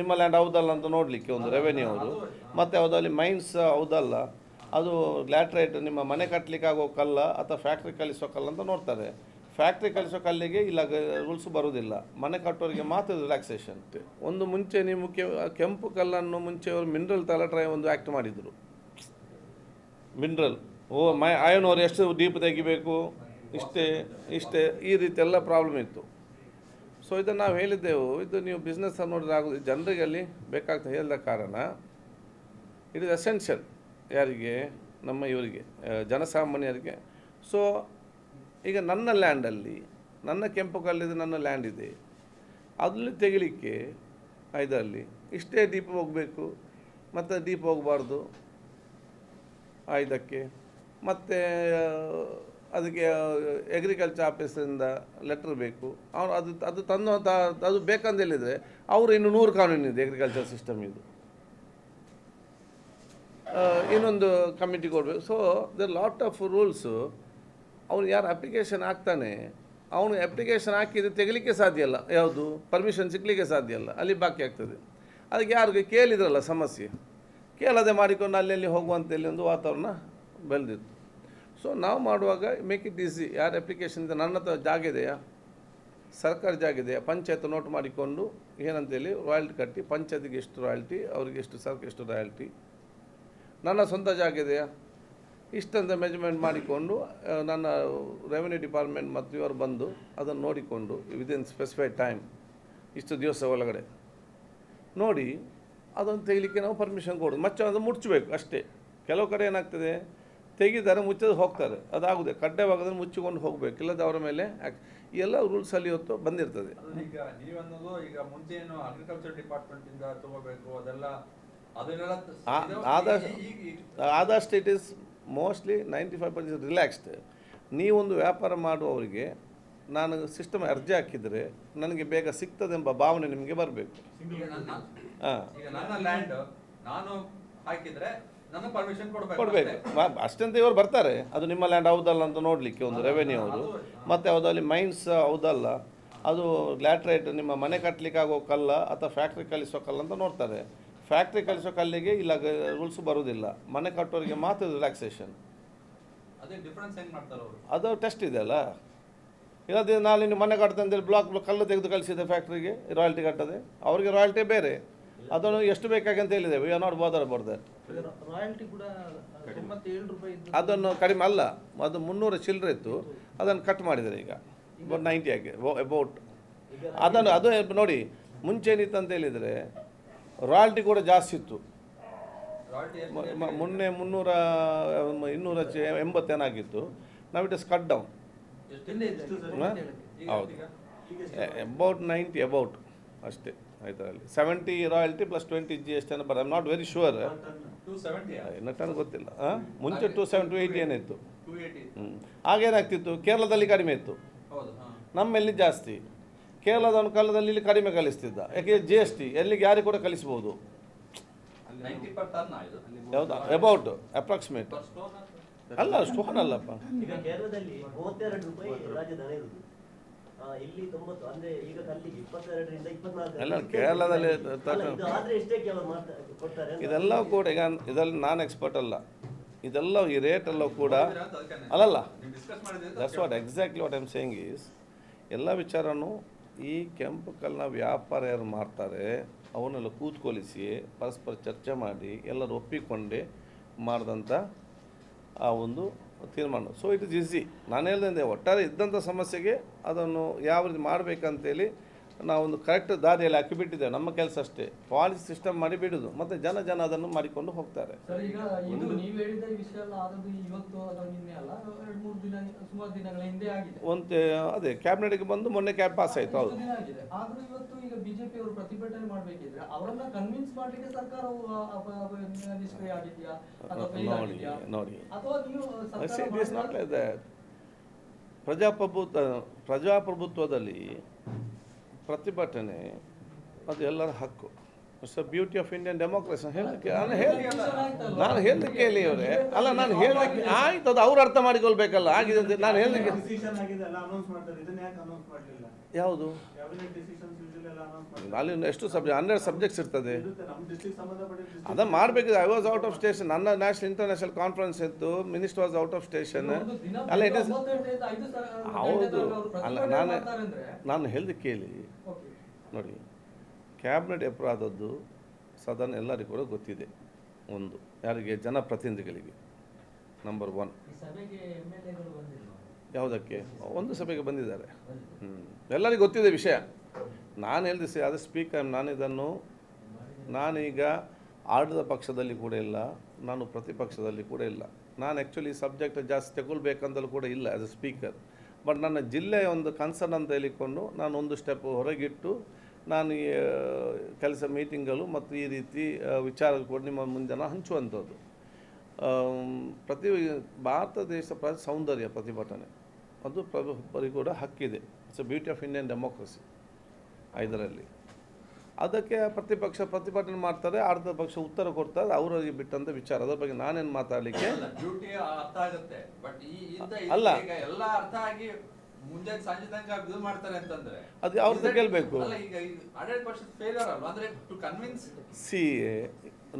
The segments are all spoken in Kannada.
ನಿಮ್ಮ ಲ್ಯಾಂಡ್ ಹೌದಲ್ಲ ಅಂತ ನೋಡಲಿಕ್ಕೆ ಒಂದು ರೆವೆನ್ಯೂ ಅವರು. ಮತ್ತು ಅದರಲ್ಲಿ ಅಲ್ಲಿ ಮೈನ್ಸ್ ಹೌದಲ್ಲ ಅದು ಲ್ಯಾಟ್ರೈಟ್ ನಿಮ್ಮ ಮನೆ ಕಟ್ಟಲಿಕ್ಕೆ ಆಗೋ ಕಲ್ಲ ಅಥವಾ ಫ್ಯಾಕ್ಟ್ರಿ ಕಲಿಸೋ ಕಲ್ಲ ಅಂತ ನೋಡ್ತಾರೆ. ಫ್ಯಾಕ್ಟ್ರಿ ಕಲಿಸೋ ಕಲ್ಲಿಗೆ ಇಲ್ಲ ರೂಲ್ಸ್ ಬರೋದಿಲ್ಲ. ಮನೆ ಕಟ್ಟೋರಿಗೆ ಮಾತ್ರ ರಿಲ್ಯಾಕ್ಸೇಷನ್ ಒಂದು ಮುಂಚೆ ನೀವು ಮುಖ್ಯ ಕೆಂಪು ಕಲ್ಲನ್ನು ಮುಂಚೆ ಅವರು ಮಿನರಲ್ ತಲಟ್ರಾಯ ಒಂದು ಆ್ಯಕ್ಟ್ ಮಾಡಿದರು. ಮಿನರಲ್ ಓ ಮೈ ಆಯನ್ ಅವರು ಎಷ್ಟು ಡೀಪ್ ತೆಗಿಬೇಕು? ಇಷ್ಟೇ ಇಷ್ಟೇ ಈ ರೀತಿ ಎಲ್ಲ ಪ್ರಾಬ್ಲಮ್ ಇತ್ತು. ಸೊ ಇದನ್ನು ನಾವು ಹೇಳಿದ್ದೆವು, ಇದು ನೀವು ಬಿಸ್ನೆಸ್ ನೋಡಿದ್ರೆ ಆಗೋದು ಜನರಿಗೆ ಅಲ್ಲಿ ಬೇಕಾಗ್ತದೆ ಹೇಳಿದ ಕಾರಣ ಇಟ್ ಇಸ್ ಎಸೆನ್ಷಿಯಲ್ ಯಾರಿಗೆ? ನಮ್ಮ ಇವರಿಗೆ ಜನಸಾಮಾನ್ಯರಿಗೆ. ಸೊ ಈಗ ನನ್ನ ಲ್ಯಾಂಡಲ್ಲಿ ನನ್ನ ಕೆಂಪು ಕಲ್ಲಿದ್ದು ನನ್ನ ಲ್ಯಾಂಡ್ ಇದೆ. ಅದರಲ್ಲಿ ತೆಗಿಲಿಕ್ಕೆ, ಇದರಲ್ಲಿ ಇಷ್ಟೇ ಡೀಪ್ ಹೋಗಬೇಕು, ಮತ್ತು ಡೀಪ್ ಹೋಗಬಾರ್ದು ಇದಕ್ಕೆ. ಮತ್ತು ಅದಕ್ಕೆ ಎಗ್ರಿಕಲ್ಚರ್ ಆಫೀಸರಿಂದ ಲೆಟ್ರ್ ಬೇಕು. ಅವ್ರು ಅದು ಅದು ತಂದು ಅದು ಬೇಕಂತ ಹೇಳಿದರೆ ಅವರು ಇನ್ನು ನೂರು ಕಾನೂನು ಇದೆ ಎಗ್ರಿಕಲ್ಚರ್ ಸಿಸ್ಟಮ್ ಇದು. ಇನ್ನೊಂದು ಕಮಿಟಿ ಕೊಡಬೇಕು. So the lot of rules ಅವನು ಯಾರು ಅಪ್ಲಿಕೇಶನ್ ಹಾಕ್ತಾನೆ ಅವನು ಅಪ್ಲಿಕೇಶನ್ ಹಾಕಿದರೆ ತೆಗಲಿಕ್ಕೆ ಸಾಧ್ಯ ಇಲ್ಲ. ಯಾವುದು? ಪರ್ಮಿಷನ್ ಸಿಗಲಿಕ್ಕೆ ಸಾಧ್ಯ ಇಲ್ಲ. ಅಲ್ಲಿ ಬಾಕಿ ಆಗ್ತದೆ. ಅದಕ್ಕೆ ಯಾರಿಗೆ ಕೇಳಿದ್ರಲ್ಲ ಸಮಸ್ಯೆ. ಕೇಳದೆ ಮಾಡಿಕೊಂಡು ಅಲ್ಲಲ್ಲಿ ಹೋಗುವಂಥೇಳಿ ಒಂದು ವಾತಾವರಣ ಬೆಳೆದಿತ್ತು. ಸೊ ನಾವು ಮಾಡುವಾಗ ಮೇಕ್ ಇಟ್ ಈಸಿ ಯಾರು ಅಪ್ಲಿಕೇಶನ್ ಇದೆ? ನನ್ನ ಹತ್ರ ಜಾಗ ಇದೆಯಾ? ಸರ್ಕಾರ ಜಾಗ ಇದೆಯಾ? ಪಂಚಾಯತ್ ನೋಟ್ ಮಾಡಿಕೊಂಡು ಏನಂತೇಳಿ ರಾಯಲ್ಟಿ ಕಟ್ಟಿ, ಪಂಚಾಯತಿಗೆ ಎಷ್ಟು ರಾಯಲ್ಟಿ ಅವರಿಗೆ ಎಷ್ಟು ಸರ್ಕಾರ ಎಷ್ಟು ರಾಯಲ್ಟಿ ನನ್ನ ಸ್ವಂತ ಜಾಗ ಇದೆಯಾ? ಇಷ್ಟಂತ ಮೆಜರ್ಮೆಂಟ್ ಮಾಡಿಕೊಂಡು ನನ್ನ ರೆವೆನ್ಯೂ ಡಿಪಾರ್ಟ್ಮೆಂಟ್ ಮತ್ತು ಇವರು ಬಂದು ಅದನ್ನು ನೋಡಿಕೊಂಡು ವಿದಿನ್ ಸ್ಪೆಸಿಫೈಡ್ ಟೈಮ್ ಇಷ್ಟು ದಿವಸ ಒಳಗಡೆ. ನೋಡಿ, ಅದನ್ನು ತೆಗಿಲಿಕ್ಕೆ ನಾವು ಪರ್ಮಿಷನ್ ಕೊಡೋದು. ಮತ್ತೆ ಅದು ಮುಚ್ಚಬೇಕು ಅಷ್ಟೇ. ಕೆಲವು ಕಡೆ ಏನಾಗ್ತದೆ? ತೆಗಿತಾರೆ ಮುಚ್ಚೋದು ಹೋಗ್ತಾರೆ. ಅದಾಗುದೆ. ಕಡ್ಡಾಯವಾಗದ್ರೆ ಮುಚ್ಚಿಕೊಂಡು ಹೋಗಬೇಕು. ಇಲ್ಲದ ಅವರ ಮೇಲೆ ಎಲ್ಲ ರೂಲ್ಸ್ ಎಲ್ಲ ರೂಲ್ಸಲ್ಲಿ ಇವತ್ತು ಬಂದಿರ್ತದೆ. ಈಗ ನೀವು ಅನ್ನೋದು ಈಗ ಮುಂಚೆ ಏನು ಅಗ್ರಿಕಲ್ಚರ್ ಡಿಪಾರ್ಟ್ಮೆಂಟ್ ಇಂದ ತಗೋಬೇಕು ಅದೆಲ್ಲ ಆದಷ್ಟು it is mostly ninety five percent relaxed ನೀವೊಂದು ವ್ಯಾಪಾರ ಮಾಡುವವರಿಗೆ ನಾನು ಸಿಸ್ಟಮ್ ಅರ್ಜಿ ಹಾಕಿದರೆ ನನಗೆ ಬೇಗ ಸಿಗ್ತದೆಂಬ ಭಾವನೆ ನಿಮಗೆ ಬರಬೇಕು. ಹಾಂ. ನಾನು ಹಾಕಿದ್ರೆ ಕೊಡ್ಬೇಕು. ಕೊಡಬೇಕು. ಅಷ್ಟೇ. ಅಷ್ಟಂತ ಇವರು ಬರ್ತಾರೆ. ಅದು ನಿಮ್ಮ ಲ್ಯಾಂಡ್ ಹೌದಲ್ಲ ಅಂತ ನೋಡಲಿಕ್ಕೆ ಒಂದು ರೆವೆನ್ಯೂ ಅವರು. ಮತ್ತು ಯಾವುದಲ್ಲಿ ಮೈನ್ಸ್ ಹೌದಲ್ಲ ಅದು ಲ್ಯಾಟ್ರೈಟ್ ನಿಮ್ಮ ಮನೆ ಕಟ್ಟಲಿಕ್ಕೆ ಆಗೋ ಕಲ್ಲ ಅಥವಾ ಫ್ಯಾಕ್ಟ್ರಿ ಕಲಿಸೋ ಕಲ್ಲ ಅಂತ ನೋಡ್ತಾರೆ. ಫ್ಯಾಕ್ಟ್ರಿ ಕಲಿಸೋ ಕಲ್ಲಿಗೆ ಇಲ್ಲ ರೂಲ್ಸ್ ಬರೋದಿಲ್ಲ. ಮನೆ ಕಟ್ಟೋರಿಗೆ ಮಾತ್ರ ರಿಲ್ಯಾಕ್ಸೇಷನ್ ಅದೇ ಟೆಸ್ಟ್ ಇದೆ ಅಲ್ಲ. ಇಲ್ಲದೆ ನಾಳೆ ನೀವು ಮನೆ ಕಟ್ತೆ ಬ್ಲಾಕ್ ಬ್ಲಾಕ್ ಕಲ್ಲು ತೆಗೆದು ಕಳಿಸಿದೆ ಫ್ಯಾಕ್ಟ್ರಿಗೆ ರಾಯಲ್ಟಿ ಕಟ್ಟದೆ. ಅವರಿಗೆ ರಾಯಲ್ಟಿ ಬೇರೆ. ಅದನ್ನು ಎಷ್ಟು ಬೇಕಾಗಿ ಅಂತ ಹೇಳಿದೆ. We are not bother about that royalty ಕೂಡ ತೊಂಬತ್ತೇಳು ರೂಪಾಯಿ ಇದ್ದು ಅದನ್ನು ಕಡಿಮೆ ಅಲ್ಲ ಅದು ಮುನ್ನೂರ ಚಿಲ್ಲರೆ ಇತ್ತು. ಅದನ್ನು ಕಟ್ ಮಾಡಿದ್ದಾರೆ ಈಗ. ಅಬೌಟ್ ನೈಂಟಿ ಆಗಿ ಅಬೌಟ್ ಅದನ್ನು ಅದು ನೋಡಿ ಮುಂಚೆ ಏನಿತ್ತು ಅಂತ ಹೇಳಿದರೆ ರಾಯಲ್ಟಿ ಕೂಡ ಜಾಸ್ತಿ ಇತ್ತು. ಮೊನ್ನೆ ಮುನ್ನೂರ ಇನ್ನೂರ ಚೆ- ಎಂಬತ್ತೇನಾಗಿತ್ತು ನಾವು ಇಟ್ ಇಸ್ ಕಟ್ ಡೌನ್ ಹಿಂದೆ. ಅಬೌಟ್ ನೈಂಟಿ ಅಬೌಟ್ ಅಷ್ಟೇ ಇದರಲ್ಲಿ seventy royalty plus twenty G S T but I'm not very sure ton ಗೊತ್ತಿಲ್ಲ? ಮುಂಚೆ ಟು ಸೆವೆನ್ ಟು ಏಯ್ಟಿ ಏನಿತ್ತು ಆಗೇನಾಗ್ತಿತ್ತು ಕೇರಳದಲ್ಲಿ ಕಡಿಮೆ ಇತ್ತು. ನಮ್ಮಲ್ಲಿ ಜಾಸ್ತಿ. ಕೇರಳದ ಒಂದು ಕಾಲದಲ್ಲಿ ಇಲ್ಲಿ ಕಡಿಮೆ ಕಲಿಸ್ತಿದ್ದ. ಯಾಕೆ? ಜಿ ಎಸ್ ಟಿ ಎಲ್ಲಿಗೆ ಯಾರಿಗೆ ಕೂಡ ಕಲಿಸ್ಬೋದು. ಯಾವ್ದು ಅಬೌಟ್ ಅಪ್ರಾಕ್ಸಿಮೇಟ್ ಅಲ್ಲ ಸ್ಟೋನ್ ಅಲ್ಲಪ್ಪ. ಇಲ್ಲಿ ತೊಂಬತ್ತು ಅಂದ್ರೆ ಈಗ ಕಲ್ಲಿಗೆ ಇಪ್ಪತ್ತೆರಡರಿಂದ ಇಪ್ಪತ್ನಾಲ್ಕು ಎಲ್ಲ ಕೇರಳದಲ್ಲಿ ಆದ್ರೆ ಎಷ್ಟಕ್ಕೆ ಅವರು ಕೊಡ್ತಾರೆ? ಇದೆಲ್ಲ ಕೂಡ ಈಗ ಇದರಲ್ಲಿ ನಾನು ಎಕ್ಸ್ಪರ್ಟ್ ಅಲ್ಲ. ಇದೆಲ್ಲ ಈ ರೇಟ್ ಎಲ್ಲ ಕೂಡ ಅಲ್ಲಲ್ಲ. That's what exactly what I'm saying is ಎಲ್ಲ ವಿಚಾರನೂ ಈ ಕೆಂಪು ಕಲ್ಲಿನ ವ್ಯಾಪಾರ ಯಾರು ಮಾಡ್ತಾರೆ ಅವನ್ನೆಲ್ಲ ಕೂತ್ಕೊಳಿಸಿ ಪರಸ್ಪರ ಚರ್ಚೆ ಮಾಡಿ ಎಲ್ಲರೂ ಒಪ್ಪಿಕೊಂಡೆ ಮಾಡಿದಂಥ ಆ ಒಂದು ತೀರ್ಮಾನ. ಸೊ ಇಟ್ ಇಸ್ ಈಸಿ ನಾನು ಹೇಳ್ದಂದೆ ಒಟ್ಟಾರೆ ಇದ್ದಂಥ ಸಮಸ್ಯೆಗೆ ಅದನ್ನು ಯಾವ ರೀತಿ ಮಾಡಬೇಕಂತೇಳಿ ನಾವೊಂದು ಕರೆಕ್ಟ್ ದಾರಿಯಲ್ಲಿ ಹಾಕಿಬಿಟ್ಟಿದ್ದೇವೆ. ನಮ್ಮ ಕೆಲಸ ಅಷ್ಟೇ. ಪಾಲಿಸಿ ಸಿಸ್ಟಮ್ ಮಾಡಿ ಮತ್ತೆ ಮತ್ತು ಜನ ಜನ ಅದನ್ನು ಮಾಡಿಕೊಂಡು ಹೋಗ್ತಾರೆ. ಒಂದು ಅದೇ ಕ್ಯಾಬಿನೆಟ್ಗೆ ಬಂದು ಮೊನ್ನೆ ಕ್ಯಾಬ್ ಪಾಸ್ ಆಯ್ತು ಹೌದು. ನೋಡಿ ನೋಡಿ. ಪ್ರಜಾಪ್ರಭುತ್ವ ಪ್ರಜಾಪ್ರಭುತ್ವದಲ್ಲಿ ಪ್ರತಿಭಟನೆ ಅದು ಎಲ್ಲರ ಹಕ್ಕು. It's beauty of Indian democracy ಹೇಳಕ್ಕೆ ನಾನು ಹೇಳಿ ನಾನು ಹೇಳಲಿಕ್ಕೆ ಹೇಳಿ ಅವರೇ ಅಲ್ಲ ನಾನು ಹೇಳಲಿಕ್ಕೆ ಆಯ್ತು ಅದು ಅವ್ರು ಅರ್ಥ ಮಾಡಿಕೊಳ್ಬೇಕಲ್ಲ ಆಗಿದೆ ಅಂತ ನಾನು ಹೇಳಲಿಕ್ಕೆ ಡಿಸಿಷನ್ ಆಗಿದೆ ಅಲ್ಲ ಅನೌನ್ಸ್ ಮಾಡ್ತಾರೆ. ಇದನ್ನ ಯಾಕೆ ಅನೌನ್ಸ್ ಮಾಡಲಿಲ್ಲ? ಯಾವುದು? ಅಲ್ಲಿ ಎಷ್ಟು ಸಬ್ಜೆಕ್ಟ್ ಹನ್ನೆರಡು ಸಬ್ಜೆಕ್ಟ್ಸ್ ಇರ್ತದೆ. ಅದನ್ನು ಮಾಡಬೇಕು I was out of station ನನ್ನ ನ್ಯಾಷನಲ್ ಇಂಟರ್ನ್ಯಾಷನಲ್ ಕಾನ್ಫರೆನ್ಸ್ ಇತ್ತು. Minister was out of station ಅಲ್ಲ ಇಟ್ ಇಸ್ ಹೌದು. ಅಲ್ಲ ನಾನು ನಾನು ಹೇಳಿದ ಕೇಳಿ. ನೋಡಿ ಕ್ಯಾಬಿನೆಟ್ ಎಪ್ರ ಆದದ್ದು ಸದನ್ ಎಲ್ಲರಿಗೂ ಕೂಡ ಗೊತ್ತಿದೆ. ಒಂದು ಯಾರಿಗೆ? ಜನಪ್ರತಿನಿಧಿಗಳಿಗೆ. ನಂಬರ್ ಒನ್ ಯಾವುದಕ್ಕೆ? ಒಂದು ಸಭೆಗೆ ಬಂದಿದ್ದಾರೆ. ಹ್ಞೂ ಎಲ್ಲರಿಗೂ ಗೊತ್ತಿದೆ ವಿಷಯ. ನಾನು ಹೇಳಿದೆ ಸಿ ಅದು ಸ್ಪೀಕರ್ ನಾನು ಇದನ್ನು ನಾನೀಗ ಆಡಳಿತ ಪಕ್ಷದಲ್ಲಿ ಕೂಡ ಇಲ್ಲ, ನಾನು ಪ್ರತಿಪಕ್ಷದಲ್ಲಿ ಕೂಡ ಇಲ್ಲ. ನಾನು ಆ್ಯಕ್ಚುಲಿ ಸಬ್ಜೆಕ್ಟ್ ಜಾಸ್ತಿ ತಗೊಳ್ಬೇಕಂತಲೂ ಕೂಡ ಇಲ್ಲ ಆ್ಯಸ್ ಎ ಸ್ಪೀಕರ್ ಬಟ್ ನನ್ನ ಜಿಲ್ಲೆಯ ಒಂದು ಕನ್ಸರ್ನ್ ಅಂತ ಹೇಳಿಕೊಂಡು ನಾನು ಒಂದು ಸ್ಟೆಪ್ ಹೊರಗಿಟ್ಟು ನಾನು ಈ ಕೆಲಸ ಮೀಟಿಂಗ್ಗಳು ಮತ್ತು ಈ ರೀತಿ ವಿಚಾರ ಕೂಡ ನಿಮ್ಮ ಮುಂಜಾನೆ ಹಂಚುವಂಥದ್ದು. ಪ್ರತಿ ಭಾರತ ದೇಶ ಸೌಂದರ್ಯ ಪ್ರತಿಭಟನೆ, ಅದು ಪ್ರತಿಯೊಬ್ಬರಿಗೂ ಕೂಡ ಹಕ್ಕಿದೆ. It's a beauty of Indian democracy ಇದರಲ್ಲಿ ಅದಕ್ಕೆ ಪ್ರತಿಪಕ್ಷ ಪ್ರತಿಭಟನೆ ಮಾಡ್ತಾರೆ ಅರ್ಧ ಪಕ್ಷ ಉತ್ತರ ಕೊಡ್ತಾರೆ ಅವರಿಗೆ ಬಿಟ್ಟಂತ ವಿಚಾರ. ಅದ್ರ ಬಗ್ಗೆ ನಾನೇನು ಮಾತಾಡಲಿಕ್ಕೆ? ಅಲ್ಲ. ಅದು ಅವ್ರದ್ದು ಕೇಳಬೇಕು. ಸಿ ಎ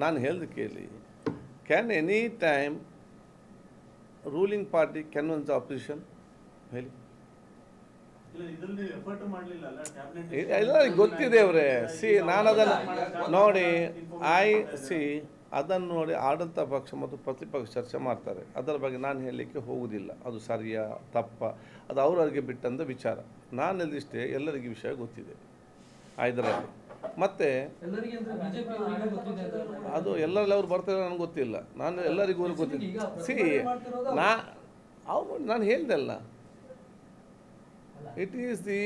ನಾನು ಹೇಳ್ದು ಕೇಳಿ. Can any time ruling party can once opposition ಹೇಳಿ ಇಲ್ಲ ಇದ್ರಲ್ಲಿ ನೀವು ಎಫರ್ಟ್ ಮಾಡ್ಲಿಲ್ಲ ಅಲ್ಲ ಕ್ಯಾಬಿನೆಟ್ ಇಲ್ಲ, ಎಲ್ಲರಿಗೂ ಗೊತ್ತಿದೆ ಅವರೇ. ಸಿ ನಾನು ಅದನ್ನು ನೋಡಿ ಐ ಸಿ ಅದನ್ನು ನೋಡಿ ಆಡಳಿತ ಪಕ್ಷ ಮತ್ತು ಪ್ರತಿಪಕ್ಷ ಚರ್ಚೆ ಮಾಡ್ತಾರೆ. ಅದರ ಬಗ್ಗೆ ನಾನು ಹೇಳಲಿಕ್ಕೆ ಹೋಗುವುದಿಲ್ಲ ಅದು ಸರಿಯಾ ತಪ್ಪ ಅದು ಅವ್ರವ್ರಿಗೆ ಬಿಟ್ಟಂತ ವಿಚಾರ. ನಾನು ಹೇಳಿದಿಷ್ಟೇ ಎಲ್ಲರಿಗೂ ವಿಷಯ ಗೊತ್ತಿದೆ. ಆಯ್ದರಲ್ಲಿ ಮತ್ತು ಎಲ್ಲರಿಗೆ ಅಂದ್ರೆ ಬಿಜೆಪಿ ಅವರಿಗೆ ಗೊತ್ತಿದೆ ಅದು. ಎಲ್ಲರಲ್ಲಿ ಅವ್ರು ಬರ್ತಾರೆ ನನಗೆ ಗೊತ್ತಿಲ್ಲ. ನಾನು ಎಲ್ಲರಿಗೂ ಗೊತ್ತಿಲ್ಲ ಸಿ ನಾ ಅವ್ರು. ನಾನು ಹೇಳ್ದಲ್ಲ ಇಟ್ ಈಸ್ ದಿ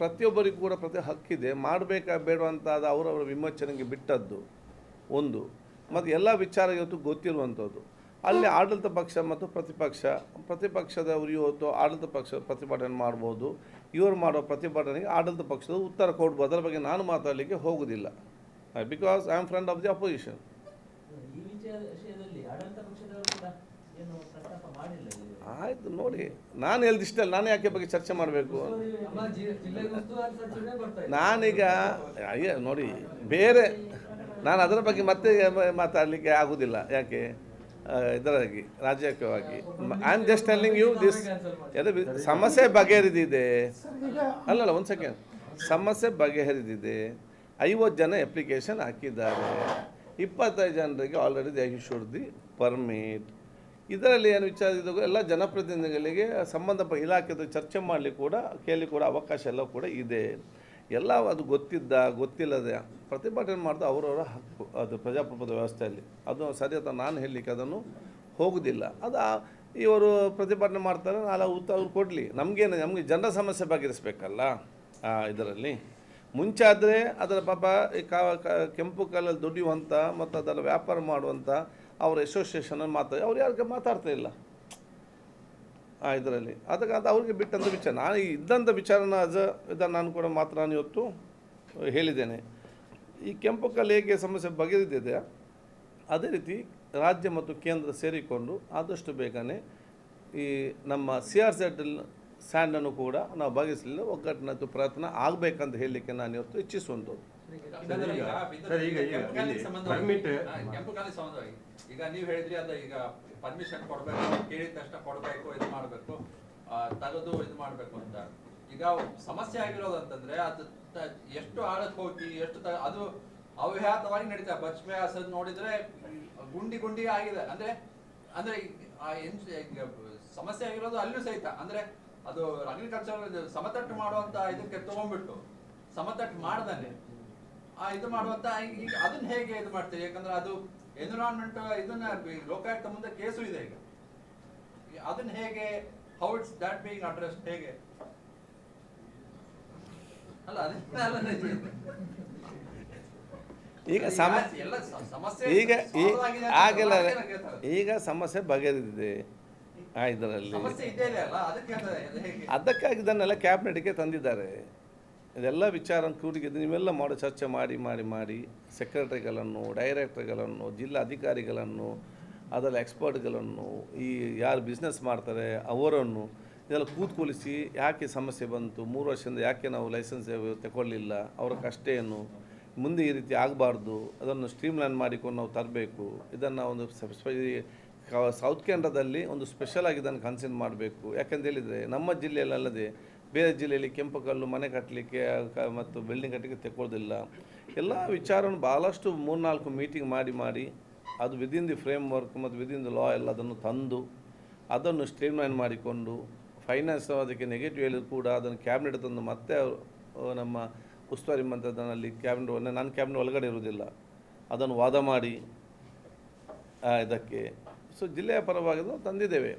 ಪ್ರತಿಯೊಬ್ಬರಿಗೂ ಕೂಡ ಪ್ರತಿ ಹಕ್ಕಿದೆ. ಮಾಡಬೇಕಾ ಬೇಡ ಅಂತ ಅವರವರ ವಿಮೋಚನೆಗೆ ಬಿಟ್ಟದ್ದು ಒಂದು. ಮತ್ತು ಎಲ್ಲ ವಿಚಾರ ಇವತ್ತು ಗೊತ್ತಿರುವಂಥದ್ದು. ಅಲ್ಲಿ ಆಡಳಿತ ಪಕ್ಷ ಮತ್ತು ಪ್ರತಿಪಕ್ಷ ಪ್ರತಿಪಕ್ಷದವರು ಇವತ್ತು ಆಡಳಿತ ಪಕ್ಷ ಪ್ರತಿಭಟನೆ ಮಾಡ್ಬೋದು. ಇವರು ಮಾಡೋ ಪ್ರತಿಭಟನೆಗೆ ಆಡಳಿತ ಪಕ್ಷದ ಉತ್ತರ ಕೊಡ್ಬೋದು. ಅದರ ಬಗ್ಗೆ ನಾನು ಮಾತಾಡಲಿಕ್ಕೆ ಹೋಗುವುದಿಲ್ಲ because I am friend of the opposition ಆಯಿತು ನೋಡಿ ನಾನು ಹೇಳ್ದಿಷ್ಟಲ್ಲ ನಾನು ಯಾಕೆ ಬಗ್ಗೆ ಚರ್ಚೆ ಮಾಡಬೇಕು? ನಾನೀಗ ಅಯ್ಯ ನೋಡಿ ಬೇರೆ ನಾನು ಅದರ ಬಗ್ಗೆ ಮತ್ತೆ ಮಾತಾಡಲಿಕ್ಕೆ ಆಗುವುದಿಲ್ಲ ಯಾಕೆ? ಇದರಾಗಿ ರಾಜಕೀಯವಾಗಿ. I am just telling you this ಸಮಸ್ಯೆ ಬಗೆಹರಿದಿದೆ. ಅಲ್ಲಲ್ಲ ಒಂದು ಸೆಕೆಂಡ್ ಸಮಸ್ಯೆ ಬಗೆಹರಿದಿದೆ. ಐವತ್ತು ಜನ ಅಪ್ಲಿಕೇಶನ್ ಹಾಕಿದ್ದಾರೆ. ಇಪ್ಪತ್ತೈದು ಜನರಿಗೆ already they should the permit ಇದರಲ್ಲಿ ಏನು ವಿಚಾರ ಇದ್ದಾಗ ಎಲ್ಲ ಜನಪ್ರತಿನಿಧಿಗಳಿಗೆ, ಸಂಬಂಧಪಟ್ಟ ಇಲಾಖೆದ ಚರ್ಚೆ ಮಾಡಲಿಕ್ಕೆ ಕೂಡ, ಕೇಳಿ ಕೂಡ ಅವಕಾಶ ಎಲ್ಲ ಕೂಡ ಇದೆ. ಎಲ್ಲ ಅದು ಗೊತ್ತಿದ್ದ, ಗೊತ್ತಿಲ್ಲದೆ ಪ್ರತಿಭಟನೆ ಮಾಡಿದ ಅವರವರ ಹಕ್ಕು, ಅದು ಪ್ರಜಾಪ್ರಭುತ್ವ ವ್ಯವಸ್ಥೆಯಲ್ಲಿ. ಅದು ಸರಿ ಅಂತ ನಾನು ಹೇಳಲಿಕ್ಕೆ ಅದನ್ನು ಹೋಗುವುದಿಲ್ಲ ಅದು ಇವರು ಪ್ರತಿಭಟನೆ ಮಾಡ್ತಾರೆ, ನಾಳೆ ಉತ್ತ ಅವ್ರು ಕೊಡಲಿ. ನಮಗೇನು, ನಮಗೆ ಜನರ ಸಮಸ್ಯೆ ಬಗೆಹರಿಸಬೇಕಲ್ಲ ಇದರಲ್ಲಿ. ಮುಂಚೆ ಆದರೆ ಅದರ ಪಾಪ ಕೆಂಪು ಕಾಲಲ್ಲಿ ದುಡಿಯುವಂಥ ಮತ್ತು ಅದರ ವ್ಯಾಪಾರ ಮಾಡುವಂಥ ಅವ್ರ ಅಸೋಸಿಯೇಷನ್ ಮಾತಾಡಿ ಅವ್ರು ಯಾರಿಗೆ ಮಾತಾಡ್ತಾ ಇಲ್ಲ. ಆ ಇದರಲ್ಲಿ. ಅದಕ್ಕೆ ಅದು ಅವ್ರಿಗೆ ಬಿಟ್ಟಂಥ ವಿಚಾರ. ನಾನು ಇದ್ದಂಥ ವಿಚಾರನ ಅಜ ಇದನ್ನು ನಾನು ಕೂಡ ಮಾತ್ರ ನಾನು ಇವತ್ತು ಹೇಳಿದ್ದೇನೆ. ಈ ಕೆಂಪು ಕಲ್ಲು ಹೇಗೆ ಸಮಸ್ಯೆ ಬಗೆದಿದೆ ಅದೇ ರೀತಿ ರಾಜ್ಯ ಮತ್ತು ಕೇಂದ್ರ ಸೇರಿಕೊಂಡು ಆದಷ್ಟು ಬೇಗನೆ ಈ ನಮ್ಮ ಸಿ ಆರ್ ಸ್ಯಾಂಡನ್ನು ಕೂಡ ನಾವು ಬಗೆಸಲಿಲ್ಲ. ಒಗ್ಗಟ್ಟಿನ ಪ್ರಯತ್ನ ಆಗಬೇಕಂತ ಹೇಳಲಿಕ್ಕೆ ನಾನು ಇವತ್ತು ಇಚ್ಛಿಸುವಂಥದ್ದು. ಸರ್, ಈಗ ಈಗ- ಈಗ ಕೆಂಪು ಕಾಲಿಗೆ ಇಲ್ಲಿ ಸಂಬಂಧವಾಗಿ- permit- ಹಾ, ಕೆಂಪು ಕಾಲಿಗೆ ಸಂಬಂಧವಾಗಿ. ಈಗ ನೀವು ಹೇಳಿದ್ರಿ ಅದ ಈಗ ಪರ್ಮಿಷನ್ ಕೊಡ್ಬೇಕು ಕೇಳಿದ ತಕ್ಷಣ ಕೊಡ್ಬೇಕು ಇದು ಮಾಡ್ಬೇಕು ಆ, ತೆಗೆದು ಇದು ಮಾಡ್ಬೇಕು ಅಂತ. ಈಗ ಸಮಸ್ಯೆ ಆಗಿರೋದು ಅಂತಂದ್ರೆ ಅದು ತ- ಎಷ್ಟು ಆಳಕ್ಕೆ ಹೋಗಿ ಎಷ್ಟು ತ- ಅದು ಅವ್ಯಾತವಾಗಿ ನಡೀತಾ ಬಚ್ಮೆ ಹಸದ್ ನೋಡಿದ್ರೆ ಗುಂಡಿ ಗುಂಡಿ ಆಗಿದೆ. ಅಂದ್ರೆ ಅಂದ್ರೆ ಈ- ಆ ಏನ್ ಈಗ ಸಮಸ್ಯೆ ಆಗಿರೋದು ಅಲ್ಲೂ ಸಹಿತ. ಅಂದ್ರೆ ಅದು ಅಗ್ರಿಕಲ್ಚರ್ ಸಮತಟ್ಟು ಮಾಡುವಂತ ಇದಕ್ಕೆ ತಗೊಂಡ್ಬಿಟ್ಟು ಸಮತಟ್ಟು ಮಾಡ್ದಾನೆ ಇದು ಮಾಡುವಂತ ಈಗ ಅದನ್ನ ಹೇಗೆ ಇದು ಮಾಡ್ತೀವಿ ಯಾಕಂದ್ರೆ ಅದು ಎನ್ವಿರಾನ್ಮೆಂಟ್ ಇದನ್ನ ಲೋಕಾಯುಕ್ತ ಮುಂದೆ ಕೇಸು ಇದೆ ಈಗ. ಅದನ್ನ ಹೇಗೆ how it's that being address ಹೇಗೆ? ಅಲ್ಲ ಈಗ ಸಮ ಸಮಸ್ಯೆ ಈಗ ಆಗಿಲ್ಲ ಈಗ ಸಮಸ್ಯೆ ಬಗೆದಿದೆ. ಆ ಇದರಲ್ಲಿ. ಅದಕ್ಕಾಗಿ ಇದನ್ನೆಲ್ಲ ಕ್ಯಾಬಿನೆಟ್ಗೆ ತಂದಿದ್ದಾರೆ. ಇದೆಲ್ಲ ವಿಚಾರ ಕೂಡಿಗೆ ನೀವೆಲ್ಲ ಮಾಡೋ, ಚರ್ಚೆ ಮಾಡಿ ಮಾಡಿ ಮಾಡಿ ಸೆಕ್ರೆಟರಿಗಳನ್ನು ಡೈರೆಕ್ಟರ್ಗಳನ್ನು ಜಿಲ್ಲಾ ಅಧಿಕಾರಿಗಳನ್ನು, ಅದರಲ್ಲಿ ಎಕ್ಸ್ಪರ್ಟ್ಗಳನ್ನು ಈ ಯಾರು ಬಿಸ್ನೆಸ್ ಮಾಡ್ತಾರೆ, ಅವರನ್ನು ಇದೆಲ್ಲ ಕೂತ್ಕೊಳಿಸಿ ಯಾಕೆ ಸಮಸ್ಯೆ ಬಂತು, ಮೂರು ವರ್ಷದಿಂದ ಯಾಕೆ ನಾವು ಲೈಸೆನ್ಸ್ ತಗೊಳ್ಳಿಲ್ಲ ಅವರ ಕಷ್ಟ ಏನು, ಮುಂದೆ ಈ ರೀತಿ ಆಗಬಾರ್ದು, ಅದನ್ನು ಸ್ಟ್ರೀಮ್ಲೈನ್ ಮಾಡಿಕೊಂಡು ನಾವು ತರಬೇಕು, ಇದನ್ನು ಒಂದು ಸೌತ್ ಕೇಂದ್ರದಲ್ಲಿ ಒಂದು ಸ್ಪೆಷಲ್ ಆಗಿ ಇದನ್ನು ಕನ್ಸಿಡರ್ ಮಾಡಬೇಕು. ಯಾಕೆಂತ ಹೇಳಿದರೆ, ನಮ್ಮ ಜಿಲ್ಲೆಯಲ್ಲಿ ಅಲ್ಲದೆ ಬೇರೆ ಜಿಲ್ಲೆಯಲ್ಲಿ ಕೆಂಪು ಕಲ್ಲು, ಮನೆ ಕಟ್ಟಲಿಕ್ಕೆ ಮತ್ತು ಬಿಲ್ಡಿಂಗ್ ಕಟ್ಟಲಿಕ್ಕೆ ತೆಕ್ಕೊಳ್ಳೋದಿಲ್ಲ. ಎಲ್ಲ ವಿಚಾರವನ್ನು ಭಾಳಷ್ಟು ಮೂರ್ನಾಲ್ಕು ಮೀಟಿಂಗ್ ಮಾಡಿ ಮಾಡಿ, ಅದು ವಿದಿನ್ ದಿ ಫ್ರೇಮ್ ವರ್ಕ್ ಮತ್ತು ವಿದಿನ್ ದಿ ಲಾ ಎಲ್ಲ ಅದನ್ನು ತಂದು, ಅದನ್ನು ಸ್ಟ್ರೀಮ್ಲೈನ್ ಮಾಡಿಕೊಂಡು ಫೈನಾನ್ಸ್ ಅದಕ್ಕೆ ನೆಗೆಟಿವ್ ಹೇಳಿದ್ರು ಕೂಡ ಅದನ್ನು ಕ್ಯಾಬಿನೆಟ್ ತಂದು ಮತ್ತೆ ನಮ್ಮ ಉಸ್ತುವಾರಿ ಮಂತ್ರದಲ್ಲಿ ಕ್ಯಾಬಿನೆಟ್ ನನ್ನ ಕ್ಯಾಬಿನೆಟ್ ಒಳಗಡೆ ಇರುವುದಿಲ್ಲ. ಅದನ್ನು ವಾದ ಮಾಡಿ ಇದಕ್ಕೆ. ಸೊ ಜಿಲ್ಲೆಯ ಪರವಾಗಿ ತಂದಿದ್ದೇವೆ.